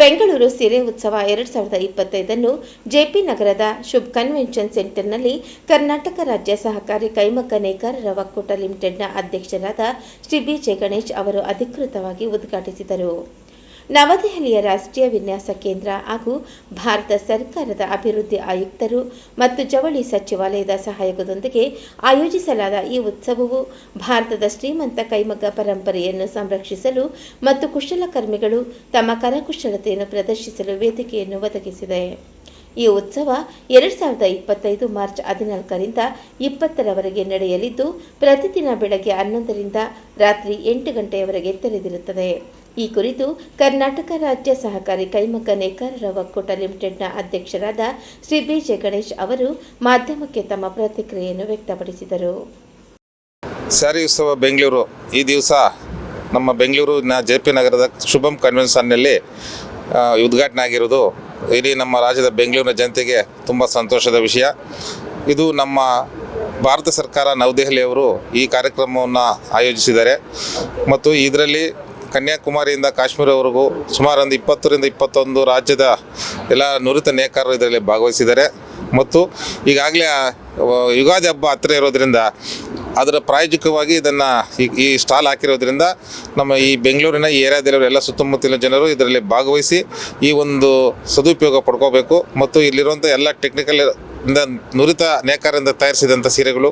ಬೆಂಗಳೂರು ಸೀರೆ ಉತ್ಸವ ಎರಡು ಸಾವಿರದ ಇಪ್ಪತ್ತೈದನ್ನು ಜೆಪಿ ನಗರದ ಶುಭ್ ಕನ್ವೆನ್ಷನ್ ಸೆಂಟರ್ನಲ್ಲಿ ಕರ್ನಾಟಕ ರಾಜ್ಯ ಸಹಕಾರಿ ಕೈಮಗ್ಗ ನೇಕಾರರ ಒಕ್ಕೂಟ ಲಿಮಿಟೆಡ್ನ ಅಧ್ಯಕ್ಷರಾದ ಶ್ರೀ ಬಿ ಜೆ ಗಣೇಶ್ ಅವರು ಅಧಿಕೃತವಾಗಿ ಉದ್ಘಾಟಿಸಿದರು. ನವದೆಹಲಿಯ ರಾಷ್ಟ್ರೀಯ ವಿನ್ಯಾಸ ಕೇಂದ್ರ ಹಾಗೂ ಭಾರತ ಸರ್ಕಾರದ ಅಭಿವೃದ್ಧಿ ಆಯುಕ್ತರು ಮತ್ತು ಜವಳಿ ಸಚಿವಾಲಯದ ಸಹಯೋಗದೊಂದಿಗೆ ಆಯೋಜಿಸಲಾದ ಈ ಉತ್ಸವವು ಭಾರತದ ಶ್ರೀಮಂತ ಕೈಮಗ್ಗ ಪರಂಪರೆಯನ್ನು ಸಂರಕ್ಷಿಸಲು ಮತ್ತು ಕುಶಲಕರ್ಮಿಗಳು ತಮ್ಮ ಕರಕುಶಲತೆಯನ್ನು ಪ್ರದರ್ಶಿಸಲು ವೇದಿಕೆಯನ್ನು ಒದಗಿಸಿದೆ. ಈ ಉತ್ಸವ ಎರಡ್ ಸಾವಿರದ ಇಪ್ಪತ್ತೈದು ಮಾರ್ಚ್ ಹದಿನಾಲ್ಕರಿಂದ ಇಪ್ಪತ್ತರವರೆಗೆ ನಡೆಯಲಿದ್ದು, ಪ್ರತಿದಿನ ಬೆಳಗ್ಗೆ ಹನ್ನೊಂದರಿಂದ ರಾತ್ರಿ ಎಂಟು ಗಂಟೆಯವರೆಗೆ ತೆರೆದಿರುತ್ತದೆ. ಈ ಕುರಿತು ಕರ್ನಾಟಕ ರಾಜ್ಯ ಸಹಕಾರಿ ಕೈಮಗ್ಗ ನೇಕಾರರ ಒಕ್ಕೂಟ ಲಿಮಿಟೆಡ್ನ ಅಧ್ಯಕ್ಷರಾದ ಶ್ರೀ ಬಿ ಗಣೇಶ್ ಅವರು ಮಾಧ್ಯಮಕ್ಕೆ ತಮ್ಮ ಪ್ರತಿಕ್ರಿಯೆಯನ್ನು ವ್ಯಕ್ತಪಡಿಸಿದರು. ಸ್ಯಾರಿ ಉತ್ಸವ ಬೆಂಗಳೂರು. ಈ ದಿವಸ ನಮ್ಮ ಬೆಂಗಳೂರಿನ ಜೆ ಪಿ ನಗರದ ಶುಭಂ ಕನ್ವೆನ್ಷನ್ನಲ್ಲಿ ಉದ್ಘಾಟನೆ ಆಗಿರೋದು. ಇಡೀ ನಮ್ಮ ರಾಜ್ಯದ ಬೆಂಗಳೂರಿನ ಜನತೆಗೆ ತುಂಬ ಸಂತೋಷದ ವಿಷಯ. ಇದು ನಮ್ಮ ಭಾರತ ಸರ್ಕಾರ ನವದೆಹಲಿಯವರು ಈ ಕಾರ್ಯಕ್ರಮವನ್ನು ಆಯೋಜಿಸಿದ್ದಾರೆ. ಮತ್ತು ಇದರಲ್ಲಿ ಕನ್ಯಾಕುಮಾರಿಯಿಂದ ಕಾಶ್ಮೀರವರೆಗೂ ಸುಮಾರು ಒಂದು ಇಪ್ಪತ್ತರಿಂದ ಇಪ್ಪತ್ತೊಂದು ರಾಜ್ಯದ ಎಲ್ಲ ನುರಿತ ನೇಕಾರರು ಇದರಲ್ಲಿ ಭಾಗವಹಿಸಿದ್ದಾರೆ. ಮತ್ತು ಈಗಾಗಲೇ ಯುಗಾದಿ ಹಬ್ಬ ಹತ್ತಿರ ಇರೋದ್ರಿಂದ ಅದರ ಪ್ರಾಯೋಜಿಕವಾಗಿ ಇದನ್ನು ಈ ಈ ಸ್ಟಾಲ್ ಹಾಕಿರೋದ್ರಿಂದ ನಮ್ಮ ಈ ಬೆಂಗಳೂರಿನ ಈ ಏರಿಯಾದಲ್ಲಿರೋ ಎಲ್ಲ ಸುತ್ತಮುತ್ತಲಿನ ಜನರು ಇದರಲ್ಲಿ ಭಾಗವಹಿಸಿ ಈ ಒಂದು ಸದುಪಯೋಗ ಪಡ್ಕೋಬೇಕು. ಮತ್ತು ಇಲ್ಲಿರುವಂಥ ಎಲ್ಲ ಟೆಕ್ನಿಕಲ್ ನುರಿತ ನೇಕಾರರಿಂದ ತಯಾರಿಸಿದಂಥ ಸೀರೆಗಳು.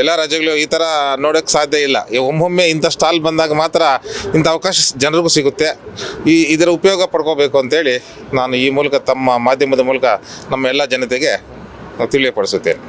ಎಲ್ಲ ರಾಜ್ಯಗಳು ಈ ಥರ ನೋಡೋಕ್ಕೆ ಸಾಧ್ಯ ಇಲ್ಲ. ಒಮ್ಮೊಮ್ಮೆ ಇಂಥ ಸ್ಟಾಲ್ ಬಂದಾಗ ಮಾತ್ರ ಇಂಥ ಅವಕಾಶ ಜನರಿಗೂ ಸಿಗುತ್ತೆ. ಈ ಇದರ ಉಪಯೋಗ ಪಡ್ಕೋಬೇಕು ಅಂತೇಳಿ ನಾನು ಈ ಮೂಲಕ ತಮ್ಮ ಮಾಧ್ಯಮದ ಮೂಲಕ ನಮ್ಮ ಎಲ್ಲ ಜನತೆಗೆ ತಿಳಿಯಪಡಿಸುತ್ತೇನೆ.